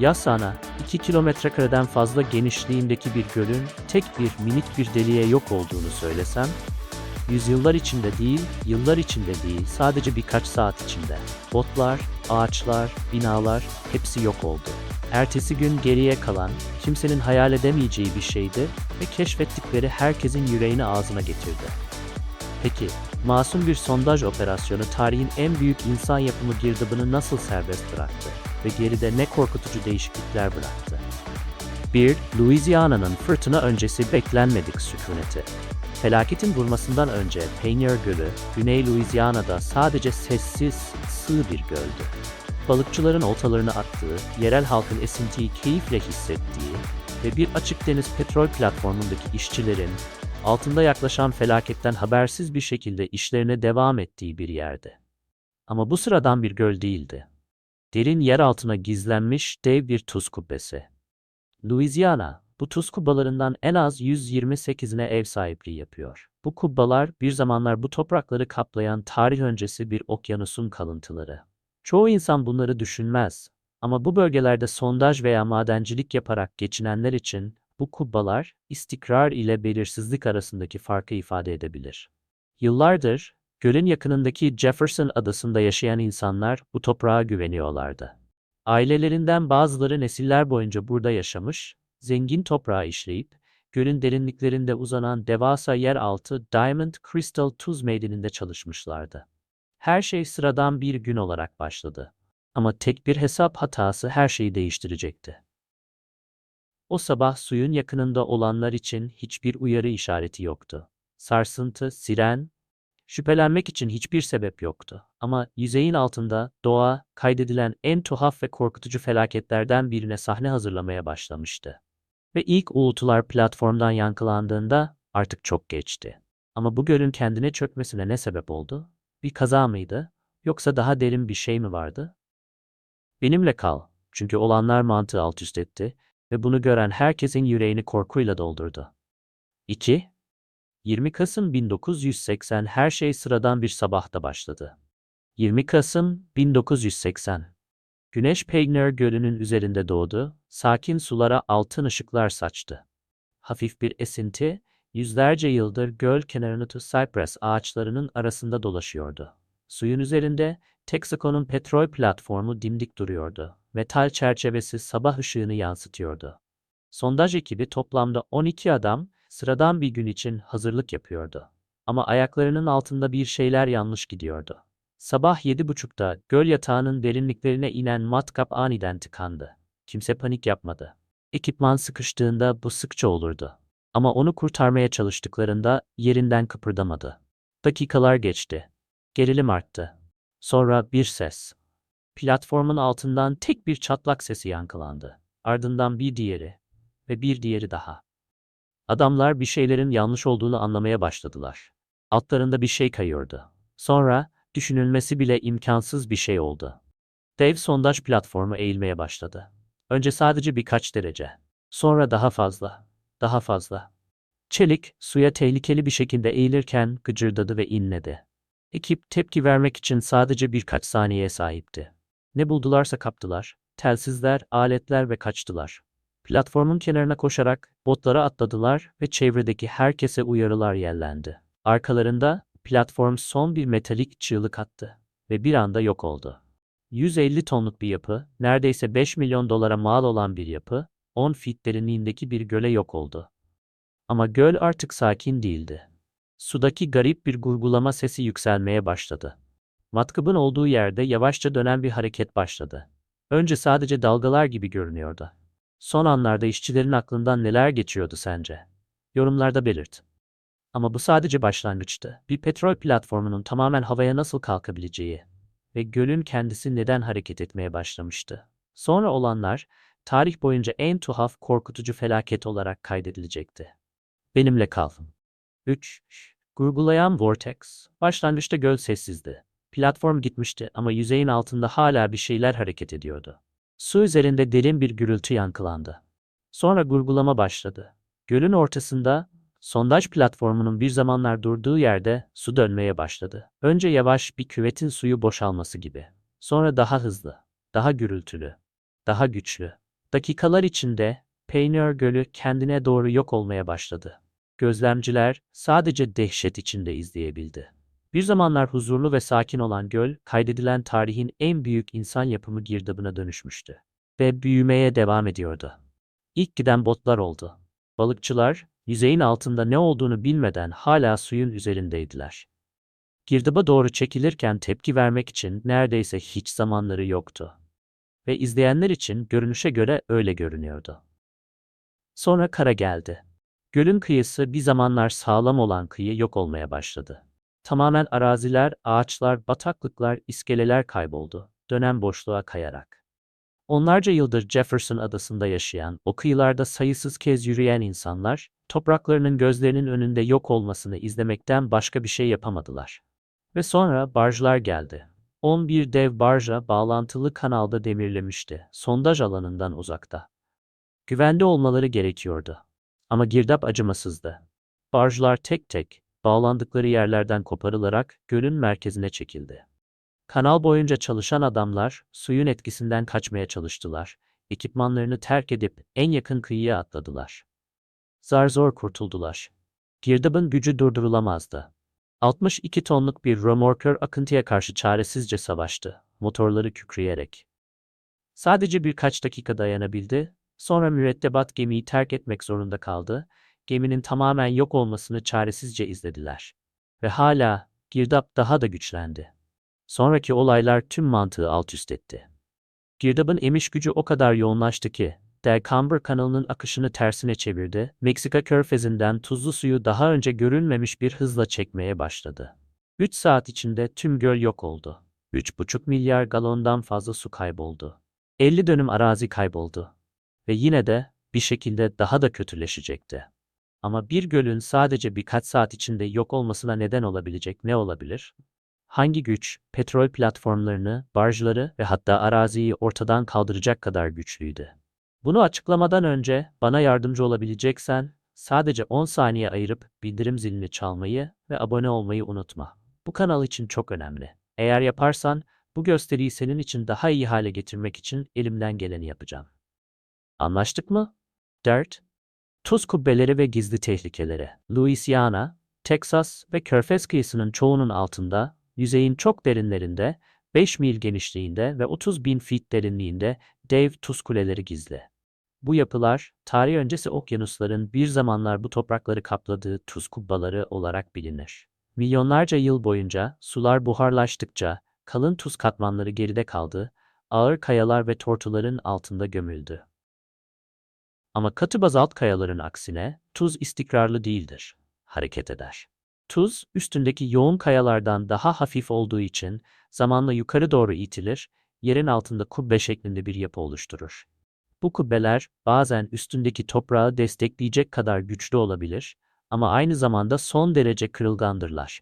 Ya sana 2 kilometre kareden fazla genişliğindeki bir gölün tek bir minik bir deliğe yok olduğunu söylesem? Yüzyıllar içinde değil, yıllar içinde değil, sadece birkaç saat içinde. Botlar, ağaçlar, binalar hepsi yok oldu. Ertesi gün geriye kalan, kimsenin hayal edemeyeceği bir şeydi ve keşfettikleri herkesin yüreğini ağzına getirdi. Peki, masum bir sondaj operasyonu tarihin en büyük insan yapımı girdabını nasıl serbest bıraktı ve geride ne korkutucu değişiklikler bıraktı? 1. Louisiana'nın fırtına öncesi beklenmedik sükuneti. Felaketin vurmasından önce Pioneer Gölü, Güney Louisiana'da sadece sessiz, sığ bir göldü. Balıkçıların oltalarını attığı, yerel halkın esintiyi keyifle hissettiği ve bir açık deniz petrol platformundaki işçilerin altında yaklaşan felaketten habersiz bir şekilde işlerine devam ettiği bir yerdi. Ama bu sıradan bir göl değildi. Derin yer altına gizlenmiş dev bir tuz kubbesi. Louisiana, bu tuz kubbalarından en az 128'ine ev sahipliği yapıyor. Bu kubbalar bir zamanlar bu toprakları kaplayan tarih öncesi bir okyanusun kalıntıları. Çoğu insan bunları düşünmez ama bu bölgelerde sondaj veya madencilik yaparak geçinenler için bu kubbalar istikrar ile belirsizlik arasındaki farkı ifade edebilir. Yıllardır gölün yakınındaki Jefferson adasında yaşayan insanlar bu toprağa güveniyorlardı. Ailelerinden bazıları nesiller boyunca burada yaşamış, zengin toprağı işleyip, gölün derinliklerinde uzanan devasa yeraltı Diamond Crystal Tuz Madeninde çalışmışlardı. Her şey sıradan bir gün olarak başladı. Ama tek bir hesap hatası her şeyi değiştirecekti. O sabah suyun yakınında olanlar için hiçbir uyarı işareti yoktu. Sarsıntı, siren, şüphelenmek için hiçbir sebep yoktu. Ama yüzeyin altında doğa kaydedilen en tuhaf ve korkutucu felaketlerden birine sahne hazırlamaya başlamıştı. Ve ilk uğultular platformdan yankılandığında artık çok geçti. Ama bu gölün kendine çökmesine ne sebep oldu? Bir kaza mıydı? Yoksa daha derin bir şey mi vardı? Benimle kal. Çünkü olanlar mantığı alt üst etti ve bunu gören herkesin yüreğini korkuyla doldurdu. 2. 20 Kasım 1980 her şey sıradan bir sabahta başladı. 20 Kasım 1980 Güneş Pegner Gölü'nün üzerinde doğdu, sakin sulara altın ışıklar saçtı. Hafif bir esinti, yüzlerce yıldır göl kenarını cypress ağaçlarının arasında dolaşıyordu. Suyun üzerinde Texaco'nun petrol platformu dimdik duruyordu. Metal çerçevesi sabah ışığını yansıtıyordu. Sondaj ekibi toplamda 12 adam sıradan bir gün için hazırlık yapıyordu. Ama ayaklarının altında bir şeyler yanlış gidiyordu. Sabah yedi buçukta göl yatağının derinliklerine inen matkap aniden tıkandı. Kimse panik yapmadı. Ekipman sıkıştığında bu sıkça olurdu. Ama onu kurtarmaya çalıştıklarında yerinden kıpırdamadı. Dakikalar geçti. Gerilim arttı. Sonra bir ses. Platformun altından tek bir çatlak sesi yankılandı. Ardından bir diğeri ve bir diğeri daha. Adamlar bir şeylerin yanlış olduğunu anlamaya başladılar. Altlarında bir şey kayıyordu. Sonra düşünülmesi bile imkansız bir şey oldu. Dev sondaj platformu eğilmeye başladı. Önce sadece birkaç derece. Sonra daha fazla, daha fazla. Çelik suya tehlikeli bir şekilde eğilirken gıcırdadı ve inledi. Ekip tepki vermek için sadece birkaç saniyeye sahipti. Ne buldularsa kaptılar. Telsizler, aletler ve kaçtılar. Platformun kenarına koşarak botlara atladılar ve çevredeki herkese uyarılar yellendi. Arkalarında platform son bir metalik çığlık attı ve bir anda yok oldu. 150 tonluk bir yapı, neredeyse 5 milyon dolara mal olan bir yapı, 10 fit derinliğindeki bir göle yok oldu. Ama göl artık sakin değildi. Sudaki garip bir gurgulama sesi yükselmeye başladı. Matkabın olduğu yerde yavaşça dönen bir hareket başladı. Önce sadece dalgalar gibi görünüyordu. Son anlarda işçilerin aklından neler geçiyordu sence? Yorumlarda belirt. Ama bu sadece başlangıçtı. Bir petrol platformunun tamamen havaya nasıl kalkabileceği ve gölün kendisi neden hareket etmeye başlamıştı. Sonra olanlar tarih boyunca en tuhaf, korkutucu felaket olarak kaydedilecekti. Benimle kal. 3. Gurgulayan Vortex. Başlangıçta göl sessizdi. Platform gitmişti ama yüzeyin altında hala bir şeyler hareket ediyordu. Su üzerinde derin bir gürültü yankılandı. Sonra gurgulama başladı. Gölün ortasında sondaj platformunun bir zamanlar durduğu yerde su dönmeye başladı. Önce yavaş bir küvetin suyu boşalması gibi. Sonra daha hızlı, daha gürültülü, daha güçlü. Dakikalar içinde Pioneer Gölü kendine doğru yok olmaya başladı. Gözlemciler sadece dehşet içinde izleyebildi. Bir zamanlar huzurlu ve sakin olan göl, kaydedilen tarihin en büyük insan yapımı girdabına dönüşmüştü. Ve büyümeye devam ediyordu. İlk giden botlar oldu. Balıkçılar, yüzeyin altında ne olduğunu bilmeden hala suyun üzerindeydiler. Girdaba doğru çekilirken tepki vermek için neredeyse hiç zamanları yoktu. Ve izleyenler için görünüşe göre öyle görünüyordu. Sonra kara geldi. Gölün kıyısı bir zamanlar sağlam olan kıyı yok olmaya başladı. Tamamen araziler, ağaçlar, bataklıklar, iskeleler kayboldu, dönem boşluğa kayarak. Onlarca yıldır Jefferson adasında yaşayan, o kıyılarda sayısız kez yürüyen insanlar, topraklarının gözlerinin önünde yok olmasını izlemekten başka bir şey yapamadılar. Ve sonra barjlar geldi. 11 dev barja bağlantılı kanalda demirlemişti, sondaj alanından uzakta. Güvende olmaları gerekiyordu. Ama girdap acımasızdı. Barjlar tek tek, bağlandıkları yerlerden koparılarak gölün merkezine çekildi. Kanal boyunca çalışan adamlar suyun etkisinden kaçmaya çalıştılar. Ekipmanlarını terk edip en yakın kıyıya atladılar. Zar zor kurtuldular. Girdabın gücü durdurulamazdı. 62 tonluk bir römorkör akıntıya karşı çaresizce savaştı, motorları kükreyerek. Sadece birkaç dakika dayanabildi, sonra mürettebat gemiyi terk etmek zorunda kaldı, geminin tamamen yok olmasını çaresizce izlediler. Ve hala girdap daha da güçlendi. Sonraki olaylar tüm mantığı alt üst etti. Girdabın emiş gücü o kadar yoğunlaştı ki, Delcamber kanalının akışını tersine çevirdi, Meksika körfezinden tuzlu suyu daha önce görülmemiş bir hızla çekmeye başladı. 3 saat içinde tüm göl yok oldu. 3,5 milyar galondan fazla su kayboldu. 50 dönüm arazi kayboldu. Ve yine de bir şekilde daha da kötüleşecekti. Ama bir gölün sadece birkaç saat içinde yok olmasına neden olabilecek ne olabilir? Hangi güç, petrol platformlarını, barjları ve hatta araziyi ortadan kaldıracak kadar güçlüydü? Bunu açıklamadan önce bana yardımcı olabileceksen sadece 10 saniye ayırıp bildirim zilini çalmayı ve abone olmayı unutma. Bu kanal için çok önemli. Eğer yaparsan bu gösteriyi senin için daha iyi hale getirmek için elimden geleni yapacağım. Anlaştık mı? 4. Tuz kubbeleri ve gizli tehlikeleri. Louisiana, Texas ve Körfez kıyısının çoğunun altında, yüzeyin çok derinlerinde, 5 mil genişliğinde ve 30 bin feet derinliğinde dev tuz kuleleri gizli. Bu yapılar, tarih öncesi okyanusların bir zamanlar bu toprakları kapladığı tuz kubbaları olarak bilinir. Milyonlarca yıl boyunca sular buharlaştıkça kalın tuz katmanları geride kaldı, ağır kayalar ve tortuların altında gömüldü. Ama katı bazalt kayaların aksine tuz istikrarlı değildir, hareket eder. Tuz, üstündeki yoğun kayalardan daha hafif olduğu için zamanla yukarı doğru itilir, yerin altında kubbe şeklinde bir yapı oluşturur. Bu kubbeler bazen üstündeki toprağı destekleyecek kadar güçlü olabilir ama aynı zamanda son derece kırılgandırlar.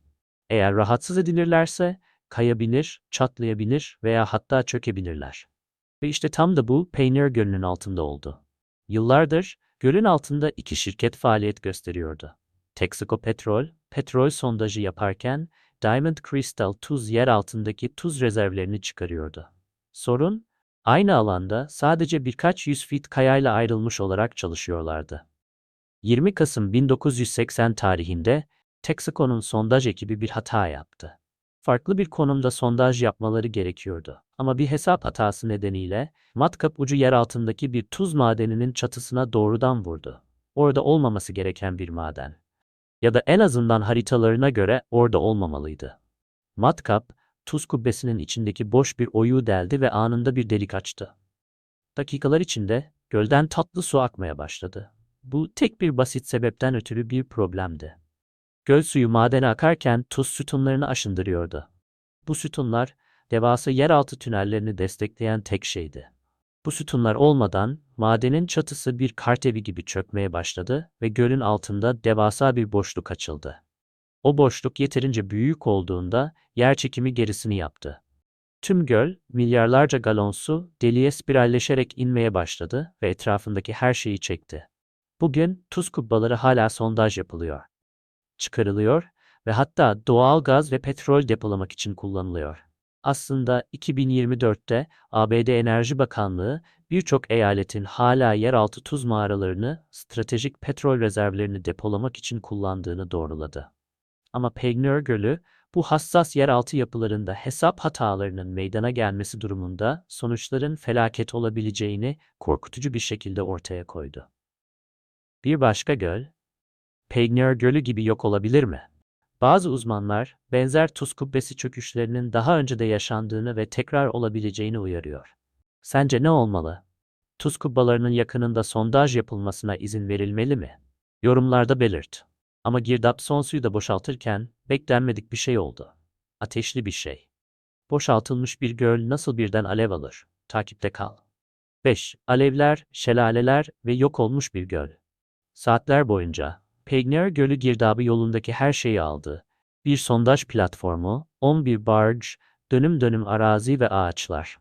Eğer rahatsız edilirlerse kayabilir, çatlayabilir veya hatta çökebilirler. Ve işte tam da bu Pioneer Gölü'nün altında oldu. Yıllardır gölün altında iki şirket faaliyet gösteriyordu. Texaco Petrol, petrol sondajı yaparken Diamond Crystal tuz yer altındaki tuz rezervlerini çıkarıyordu. Sorun, aynı alanda sadece birkaç yüz fit kayayla ayrılmış olarak çalışıyorlardı. 20 Kasım 1980 tarihinde Texaco'nun sondaj ekibi bir hata yaptı. Farklı bir konumda sondaj yapmaları gerekiyordu. Ama bir hesap hatası nedeniyle matkap ucu yer altındaki bir tuz madeninin çatısına doğrudan vurdu. Orada olmaması gereken bir maden. Ya da en azından haritalarına göre orada olmamalıydı. Matkap, tuz kubbesinin içindeki boş bir oyuğu deldi ve anında bir delik açtı. Dakikalar içinde gölden tatlı su akmaya başladı. Bu tek bir basit sebepten ötürü bir problemdi. Göl suyu madene akarken tuz sütunlarını aşındırıyordu. Bu sütunlar, devasa yeraltı tünellerini destekleyen tek şeydi. Bu sütunlar olmadan madenin çatısı bir kartevi gibi çökmeye başladı ve gölün altında devasa bir boşluk açıldı. O boşluk yeterince büyük olduğunda yer çekimi gerisini yaptı. Tüm göl, milyarlarca galon su deliğe spiralleşerek inmeye başladı ve etrafındaki her şeyi çekti. Bugün tuz kubbaları hala sondaj yapılıyor. Çıkarılıyor ve hatta doğal gaz ve petrol depolamak için kullanılıyor. Aslında 2024'te ABD Enerji Bakanlığı birçok eyaletin hala yeraltı tuz mağaralarını stratejik petrol rezervlerini depolamak için kullandığını doğruladı. Ama Peygneur Gölü, bu hassas yeraltı yapılarında hesap hatalarının meydana gelmesi durumunda sonuçların felaket olabileceğini korkutucu bir şekilde ortaya koydu. Bir başka göl, Peygneur Gölü gibi yok olabilir mi? Bazı uzmanlar, benzer tuz kubbesi çöküşlerinin daha önce de yaşandığını ve tekrar olabileceğini uyarıyor. Sence ne olmalı? Tuz kubbalarının yakınında sondaj yapılmasına izin verilmeli mi? Yorumlarda belirt. Ama girdap son suyu da boşaltırken beklenmedik bir şey oldu. Ateşli bir şey. Boşaltılmış bir göl nasıl birden alev alır? Takipte kal. 5. Alevler, şelaleler ve yok olmuş bir göl. Saatler boyunca Pegner Gölü girdabı yolundaki her şeyi aldı. Bir sondaj platformu, 11 barge, dönüm dönüm arazi ve ağaçlar.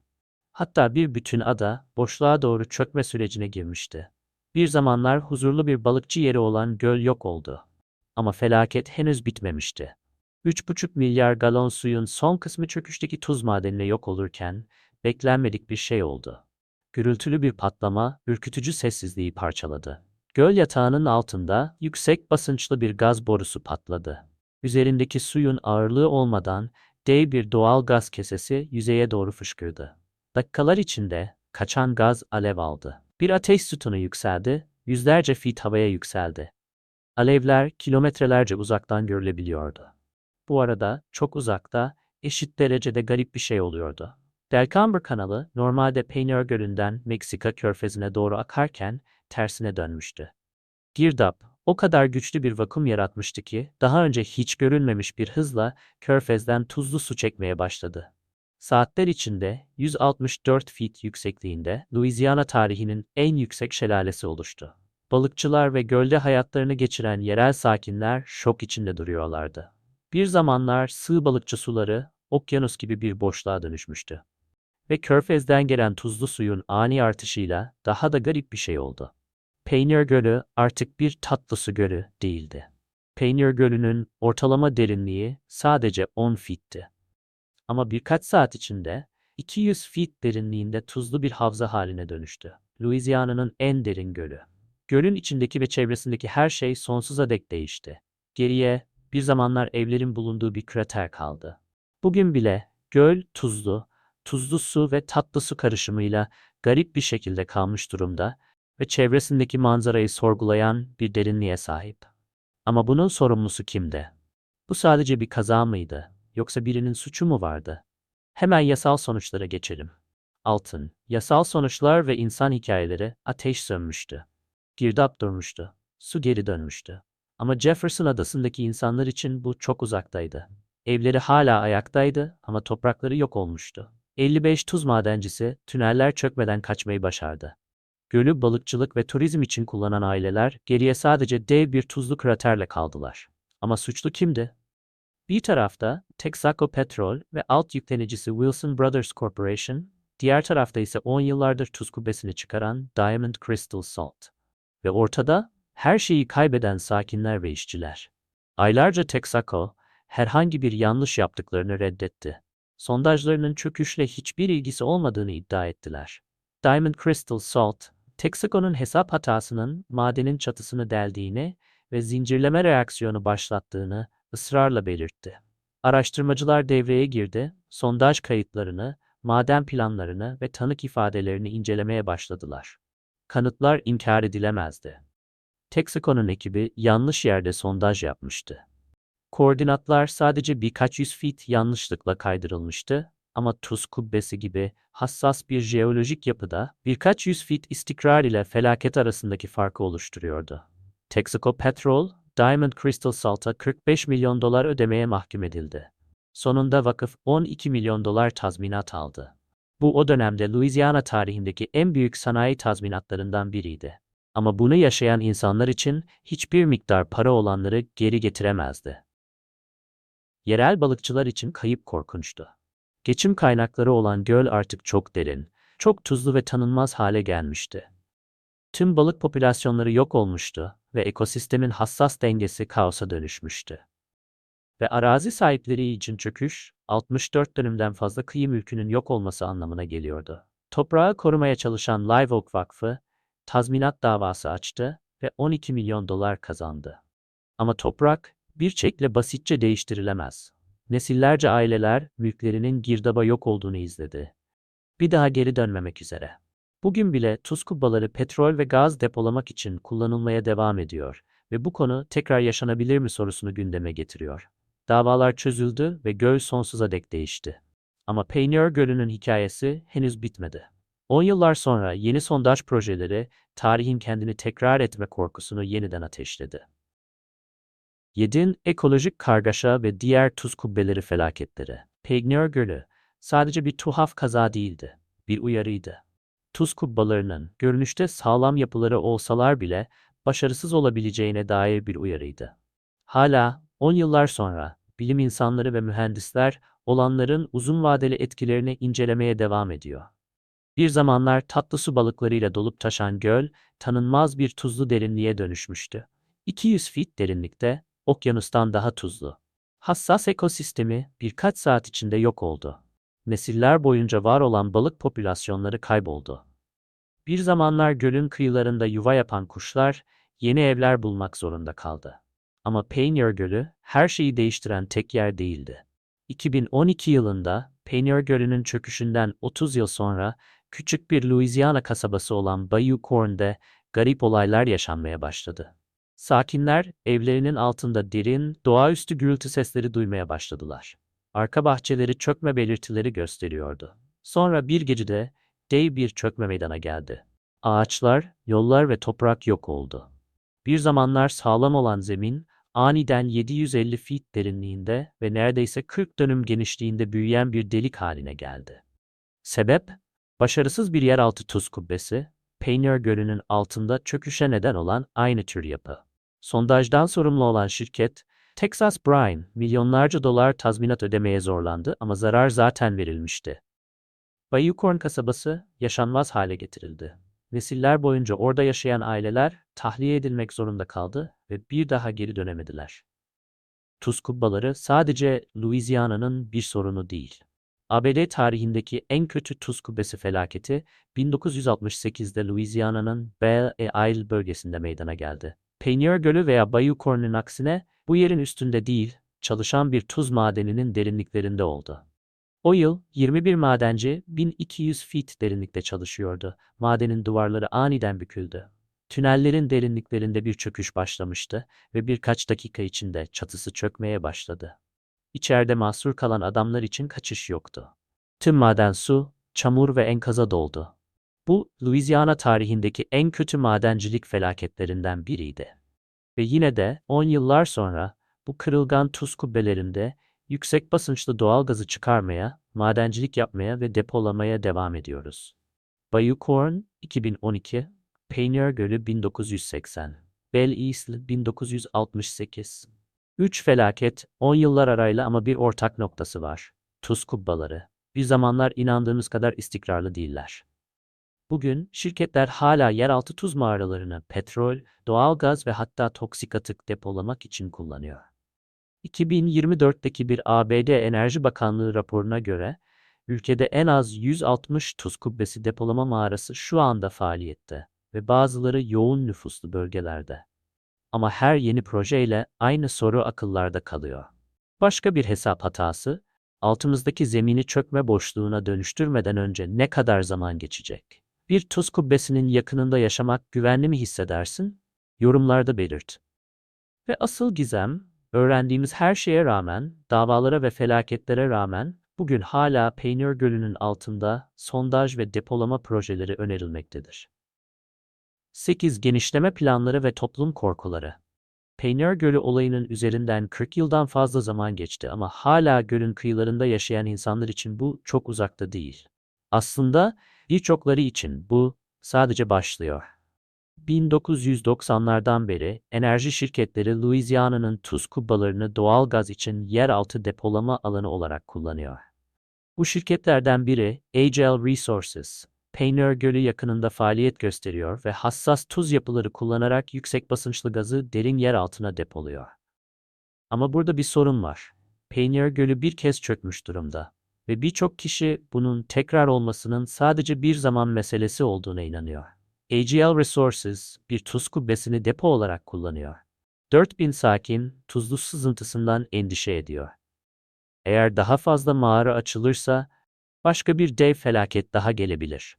Hatta bir bütün ada boşluğa doğru çökme sürecine girmişti. Bir zamanlar huzurlu bir balıkçı yeri olan göl yok oldu. Ama felaket henüz bitmemişti. 3,5 milyar galon suyun son kısmı çöküşteki tuz madenine yok olurken beklenmedik bir şey oldu. Gürültülü bir patlama ürkütücü sessizliği parçaladı. Göl yatağının altında yüksek basınçlı bir gaz borusu patladı. Üzerindeki suyun ağırlığı olmadan dev bir doğal gaz kesesi yüzeye doğru fışkırdı. Dakikalar içinde kaçan gaz alev aldı. Bir ateş sütunu yükseldi, yüzlerce fit havaya yükseldi. Alevler kilometrelerce uzaktan görülebiliyordu. Bu arada çok uzakta, eşit derecede garip bir şey oluyordu. Delcamber kanalı normalde Peynier Gölü'nden Meksika körfezine doğru akarken tersine dönmüştü. Girdap, o kadar güçlü bir vakum yaratmıştı ki daha önce hiç görülmemiş bir hızla körfezden tuzlu su çekmeye başladı. Saatler içinde 164 feet yüksekliğinde Louisiana tarihinin en yüksek şelalesi oluştu. Balıkçılar ve gölde hayatlarını geçiren yerel sakinler şok içinde duruyorlardı. Bir zamanlar sığ balıkçı suları okyanus gibi bir boşluğa dönüşmüştü. Ve körfezden gelen tuzlu suyun ani artışıyla daha da garip bir şey oldu. Peynier Gölü artık bir tatlı su gölü değildi. Peynier Gölü'nün ortalama derinliği sadece 10 fitti. Ama birkaç saat içinde 200 feet derinliğinde tuzlu bir havza haline dönüştü. Louisiana'nın en derin gölü. Gölün içindeki ve çevresindeki her şey sonsuza dek değişti. Geriye bir zamanlar evlerin bulunduğu bir krater kaldı. Bugün bile göl tuzlu, tuzlu su ve tatlı su karışımıyla garip bir şekilde kalmış durumda ve çevresindeki manzarayı sorgulayan bir derinliğe sahip. Ama bunun sorumlusu kimdi? Bu sadece bir kaza mıydı? Yoksa birinin suçu mu vardı? Hemen yasal sonuçlara geçelim. Altın, yasal sonuçlar ve insan hikayeleri ateş sönmüştü. Girdap durmuştu. Su geri dönmüştü. Ama Jefferson adasındaki insanlar için bu çok uzaktaydı. Evleri hala ayaktaydı ama toprakları yok olmuştu. 55 tuz madencisi tüneller çökmeden kaçmayı başardı. Gölü balıkçılık ve turizm için kullanan aileler geriye sadece dev bir tuzlu kraterle kaldılar. Ama suçlu kimdi? Bir tarafta Texaco Petrol ve alt yüklenicisi Wilson Brothers Corporation, diğer tarafta ise 10 yıllardır tuz kubbesini çıkaran Diamond Crystal Salt. Ve ortada her şeyi kaybeden sakinler ve işçiler. Aylarca Texaco herhangi bir yanlış yaptıklarını reddetti. Sondajlarının çöküşle hiçbir ilgisi olmadığını iddia ettiler. Diamond Crystal Salt, Texaco'nun hesap hatasının madenin çatısını deldiğini ve zincirleme reaksiyonu başlattığını ısrarla belirtti. Araştırmacılar devreye girdi, sondaj kayıtlarını, maden planlarını ve tanık ifadelerini incelemeye başladılar. Kanıtlar inkar edilemezdi. Texaco'nun ekibi yanlış yerde sondaj yapmıştı. Koordinatlar sadece birkaç yüz feet yanlışlıkla kaydırılmıştı ama tuz kubbesi gibi hassas bir jeolojik yapıda birkaç yüz feet istikrar ile felaket arasındaki farkı oluşturuyordu. Texaco Petrol, Diamond Crystal Salt'a 45 milyon dolar ödemeye mahkum edildi. Sonunda vakıf 12 milyon dolar tazminat aldı. Bu o dönemde Louisiana tarihindeki en büyük sanayi tazminatlarından biriydi. Ama bunu yaşayan insanlar için hiçbir miktar para olanları geri getiremezdi. Yerel balıkçılar için kayıp korkunçtu. Geçim kaynakları olan göl artık çok derin, çok tuzlu ve tanınmaz hale gelmişti. Tüm balık popülasyonları yok olmuştu ve ekosistemin hassas dengesi kaosa dönüşmüştü. Ve arazi sahipleri için çöküş, 64 dönümden fazla kıyı mülkünün yok olması anlamına geliyordu. Toprağı korumaya çalışan Live Oak Vakfı, tazminat davası açtı ve 12 milyon dolar kazandı. Ama toprak, bir çekle basitçe değiştirilemez. Nesillerce aileler mülklerinin girdaba yok olduğunu izledi. Bir daha geri dönmemek üzere. Bugün bile tuz kubbaları petrol ve gaz depolamak için kullanılmaya devam ediyor ve bu konu tekrar yaşanabilir mi sorusunu gündeme getiriyor. Davalar çözüldü ve göl sonsuza dek değişti. Ama Pioneer Gölü'nün hikayesi henüz bitmedi. 10 yıllar sonra yeni sondaj projeleri tarihin kendini tekrar etme korkusunu yeniden ateşledi. Yedin ekolojik kargaşa ve diğer tuz kubbeleri felaketleri. Pioneer Gölü sadece bir tuhaf kaza değildi, bir uyarıydı. Tuz kubbalarının görünüşte sağlam yapıları olsalar bile başarısız olabileceğine dair bir uyarıydı. Hala 10 yıllar sonra bilim insanları ve mühendisler olanların uzun vadeli etkilerini incelemeye devam ediyor. Bir zamanlar tatlı su balıklarıyla dolup taşan göl, tanınmaz bir tuzlu derinliğe dönüşmüştü. 200 feet derinlikte, okyanustan daha tuzlu. Hassas ekosistemi birkaç saat içinde yok oldu. Nesiller boyunca var olan balık popülasyonları kayboldu. Bir zamanlar gölün kıyılarında yuva yapan kuşlar, yeni evler bulmak zorunda kaldı. Ama Pioneer Gölü her şeyi değiştiren tek yer değildi. 2012 yılında Pioneer Gölü'nün çöküşünden 30 yıl sonra küçük bir Louisiana kasabası olan Bayou Corn'de garip olaylar yaşanmaya başladı. Sakinler evlerinin altında derin, doğaüstü gürültü sesleri duymaya başladılar. Arka bahçeleri çökme belirtileri gösteriyordu. Sonra bir gecede dev bir çökme meydana geldi. Ağaçlar, yollar ve toprak yok oldu. Bir zamanlar sağlam olan zemin aniden 750 feet derinliğinde ve neredeyse 40 dönüm genişliğinde büyüyen bir delik haline geldi. Sebep, başarısız bir yeraltı tuz kubbesi, Pioneer Gölü'nün altında çöküşe neden olan aynı tür yapı. Sondajdan sorumlu olan şirket, Texas Brine, milyonlarca dolar tazminat ödemeye zorlandı ama zarar zaten verilmişti. Bayou Corn kasabası yaşanmaz hale getirildi. Nesiller boyunca orada yaşayan aileler tahliye edilmek zorunda kaldı ve bir daha geri dönemediler. Tuz kubbaları sadece Louisiana'nın bir sorunu değil. ABD tarihindeki en kötü tuz kubbesi felaketi 1968'de Louisiana'nın Belle Isle bölgesinde meydana geldi. Pioneer Gölü veya Bayou Corn'un aksine bu yerin üstünde değil, çalışan bir tuz madeninin derinliklerinde oldu. O yıl 21 madenci 1200 feet derinlikte çalışıyordu. Madenin duvarları aniden büküldü. Tünellerin derinliklerinde bir çöküş başlamıştı ve birkaç dakika içinde çatısı çökmeye başladı. İçeride mahsur kalan adamlar için kaçış yoktu. Tüm maden su, çamur ve enkaza doldu. Bu, Louisiana tarihindeki en kötü madencilik felaketlerinden biriydi. Ve yine de 10 yıllar sonra bu kırılgan tuz kubbelerinde yüksek basınçlı doğal gazı çıkarmaya, madencilik yapmaya ve depolamaya devam ediyoruz. Bayou Corn 2012, Pioneer Gölü 1980, Belle Isle 1968. Üç felaket, 10 yıllar arayla ama bir ortak noktası var. Tuz kubbaları. Bir zamanlar inandığımız kadar istikrarlı değiller. Bugün şirketler hala yeraltı tuz mağaralarını petrol, doğal gaz ve hatta toksik atık depolamak için kullanıyor. 2024'teki bir ABD Enerji Bakanlığı raporuna göre ülkede en az 160 tuz kubbesi depolama mağarası şu anda faaliyette ve bazıları yoğun nüfuslu bölgelerde. Ama her yeni projeyle aynı soru akıllarda kalıyor. Başka bir hesap hatası, altımızdaki zemini çökme boşluğuna dönüştürmeden önce ne kadar zaman geçecek? Bir tuz kubbesinin yakınında yaşamak güvenli mi hissedersin? Yorumlarda belirt. Ve asıl gizem, öğrendiğimiz her şeye rağmen, davalara ve felaketlere rağmen bugün hala Pioneer Gölü'nün altında sondaj ve depolama projeleri önerilmektedir. 8. Genişleme planları ve toplum korkuları. Pioneer Gölü olayının üzerinden 40 yıldan fazla zaman geçti ama hala gölün kıyılarında yaşayan insanlar için bu çok uzakta değil. Aslında birçokları için bu sadece başlıyor. 1990'lardan beri enerji şirketleri Louisiana'nın tuz kubbalarını doğal gaz için yeraltı depolama alanı olarak kullanıyor. Bu şirketlerden biri AGL Resources, Pioneer Gölü yakınında faaliyet gösteriyor ve hassas tuz yapıları kullanarak yüksek basınçlı gazı derin yer altına depoluyor. Ama burada bir sorun var. Pioneer Gölü bir kez çökmüş durumda. Ve birçok kişi bunun tekrar olmasının sadece bir zaman meselesi olduğuna inanıyor. AGL Resources bir tuz kubbesini depo olarak kullanıyor. 4000 sakin tuzlu sızıntısından endişe ediyor. Eğer daha fazla mağara açılırsa başka bir dev felaket daha gelebilir.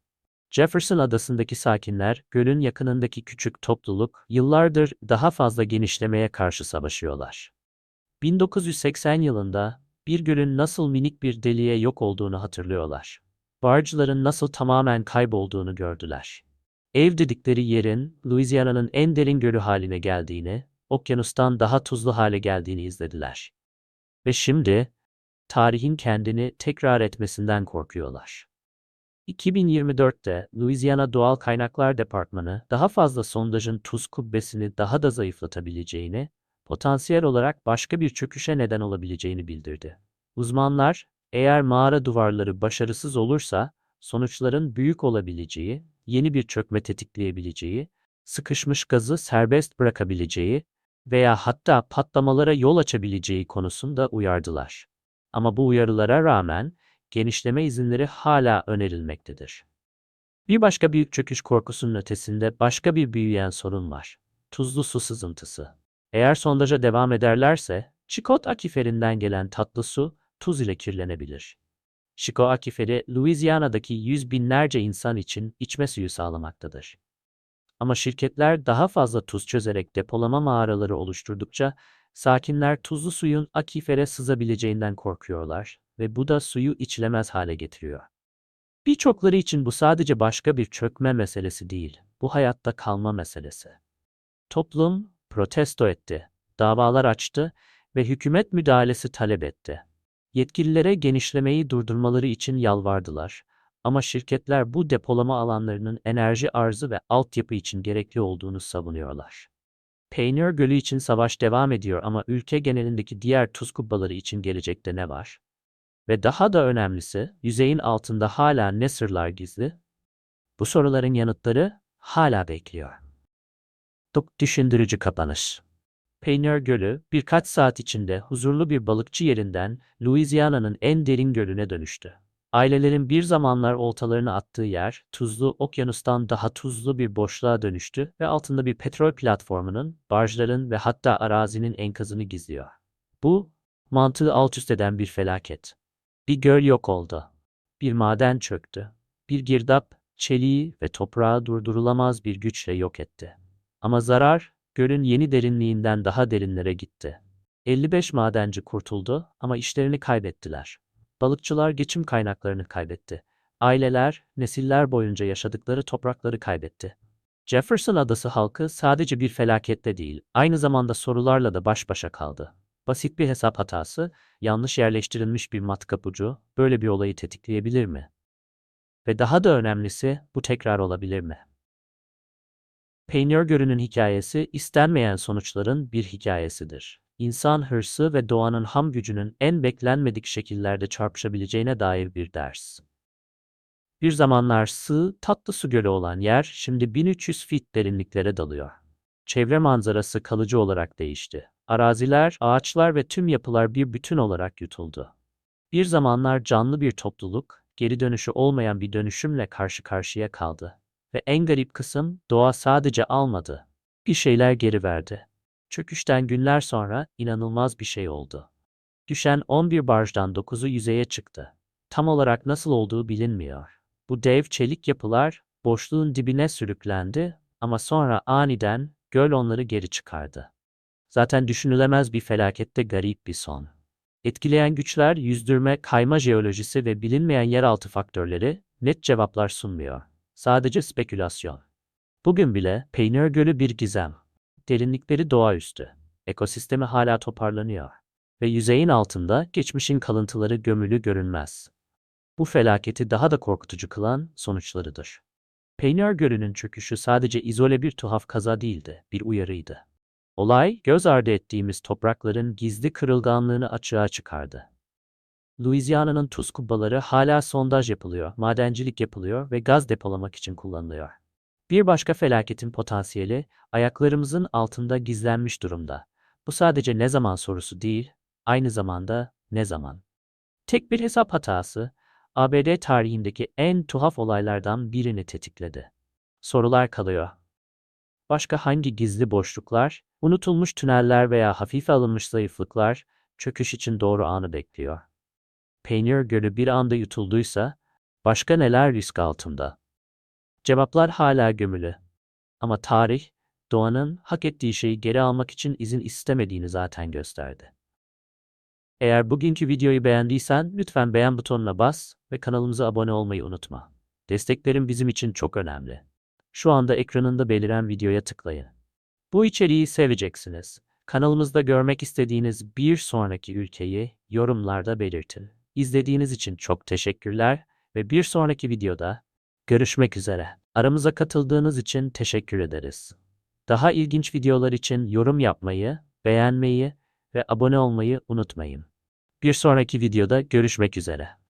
Jefferson adasındaki sakinler, gölün yakınındaki küçük topluluk, yıllardır daha fazla genişlemeye karşı savaşıyorlar. 1980 yılında bir gölün nasıl minik bir deliğe yok olduğunu hatırlıyorlar. Barcıların nasıl tamamen kaybolduğunu gördüler. Ev dedikleri yerin Louisiana'nın en derin gölü haline geldiğini, okyanustan daha tuzlu hale geldiğini izlediler. Ve şimdi tarihin kendini tekrar etmesinden korkuyorlar. 2024'te Louisiana Doğal Kaynaklar Departmanı daha fazla sondajın tuz kubbesini daha da zayıflatabileceğini, potansiyel olarak başka bir çöküşe neden olabileceğini bildirdi. Uzmanlar, eğer mağara duvarları başarısız olursa, sonuçların büyük olabileceği, yeni bir çökme tetikleyebileceği, sıkışmış gazı serbest bırakabileceği veya hatta patlamalara yol açabileceği konusunda uyardılar. Ama bu uyarılara rağmen genişleme izinleri hala önerilmektedir. Bir başka büyük çöküş korkusunun ötesinde başka bir büyüyen sorun var. Tuzlu su sızıntısı. Eğer sondaja devam ederlerse, Çikot akiferinden gelen tatlı su tuz ile kirlenebilir. Şiko akiferi, Louisiana'daki yüz binlerce insan için içme suyu sağlamaktadır. Ama şirketler daha fazla tuz çözerek depolama mağaraları oluşturdukça, sakinler tuzlu suyun akifere sızabileceğinden korkuyorlar ve bu da suyu içilemez hale getiriyor. Birçokları için bu sadece başka bir çökme meselesi değil, bu hayatta kalma meselesi. Toplum protesto etti, davalar açtı ve hükümet müdahalesi talep etti. Yetkililere genişlemeyi durdurmaları için yalvardılar ama şirketler bu depolama alanlarının enerji arzı ve altyapı için gerekli olduğunu savunuyorlar. Pioneer Gölü için savaş devam ediyor ama ülke genelindeki diğer tuz kubbaları için gelecekte ne var? Ve daha da önemlisi, yüzeyin altında hala ne sırlar gizli? Bu soruların yanıtları hala bekliyor. Çok düşündürücü kapanış. Pioneer Gölü birkaç saat içinde huzurlu bir balıkçı yerinden Louisiana'nın en derin gölüne dönüştü. Ailelerin bir zamanlar oltalarını attığı yer, tuzlu okyanustan daha tuzlu bir boşluğa dönüştü ve altında bir petrol platformunun, barjların ve hatta arazinin enkazını gizliyor. Bu, mantığı alt üst eden bir felaket. Bir göl yok oldu. Bir maden çöktü. Bir girdap, çeliği ve toprağı durdurulamaz bir güçle yok etti. Ama zarar, gölün yeni derinliğinden daha derinlere gitti. 55 madenci kurtuldu ama işlerini kaybettiler. Balıkçılar geçim kaynaklarını kaybetti. Aileler, nesiller boyunca yaşadıkları toprakları kaybetti. Jefferson Adası halkı sadece bir felakette değil, aynı zamanda sorularla da baş başa kaldı. Basit bir hesap hatası, yanlış yerleştirilmiş bir matkap ucu böyle bir olayı tetikleyebilir mi? Ve daha da önemlisi, bu tekrar olabilir mi? Pioneer Gölü'nün hikayesi istenmeyen sonuçların bir hikayesidir. İnsan hırsı ve doğanın ham gücünün en beklenmedik şekillerde çarpışabileceğine dair bir ders. Bir zamanlar sığ, tatlı su gölü olan yer şimdi 1300 fit derinliklere dalıyor. Çevre manzarası kalıcı olarak değişti. Araziler, ağaçlar ve tüm yapılar bir bütün olarak yutuldu. Bir zamanlar canlı bir topluluk, geri dönüşü olmayan bir dönüşümle karşı karşıya kaldı. Ve en garip kısım doğa sadece almadı. Bir şeyler geri verdi. Çöküşten günler sonra inanılmaz bir şey oldu. Düşen 11 barjdan 9'u yüzeye çıktı. Tam olarak nasıl olduğu bilinmiyor. Bu dev çelik yapılar boşluğun dibine sürüklendi ama sonra aniden göl onları geri çıkardı. Zaten düşünülemez bir felakette garip bir son. Etkileyen güçler yüzdürme, kayma jeolojisi ve bilinmeyen yeraltı faktörleri net cevaplar sunmuyor. Sadece spekülasyon. Bugün bile Pioneer Gölü bir gizem. Derinlikleri doğaüstü. Ekosistemi hala toparlanıyor. Ve yüzeyin altında geçmişin kalıntıları gömülü görünmez. Bu felaketi daha da korkutucu kılan sonuçlarıdır. Pioneer Gölü'nün çöküşü sadece izole bir tuhaf kaza değildi, bir uyarıydı. Olay, göz ardı ettiğimiz toprakların gizli kırılganlığını açığa çıkardı. Louisiana'nın tuz kubbaları hala sondaj yapılıyor, madencilik yapılıyor ve gaz depolamak için kullanılıyor. Bir başka felaketin potansiyeli ayaklarımızın altında gizlenmiş durumda. Bu sadece ne zaman sorusu değil, aynı zamanda ne zaman. Tek bir hesap hatası, ABD tarihindeki en tuhaf olaylardan birini tetikledi. Sorular kalıyor. Başka hangi gizli boşluklar, unutulmuş tüneller veya hafife alınmış zayıflıklar çöküş için doğru anı bekliyor? Peynir Gölü bir anda yutulduysa, başka neler risk altında? Cevaplar hala gömülü. Ama tarih, doğanın hak ettiği şeyi geri almak için izin istemediğini zaten gösterdi. Eğer bugünkü videoyu beğendiysen lütfen beğen butonuna bas ve kanalımıza abone olmayı unutma. Desteklerin bizim için çok önemli. Şu anda ekranında beliren videoya tıklayın. Bu içeriği seveceksiniz. Kanalımızda görmek istediğiniz bir sonraki ülkeyi yorumlarda belirtin. İzlediğiniz için çok teşekkürler ve bir sonraki videoda görüşmek üzere. Aramıza katıldığınız için teşekkür ederiz. Daha ilginç videolar için yorum yapmayı, beğenmeyi ve abone olmayı unutmayın. Bir sonraki videoda görüşmek üzere.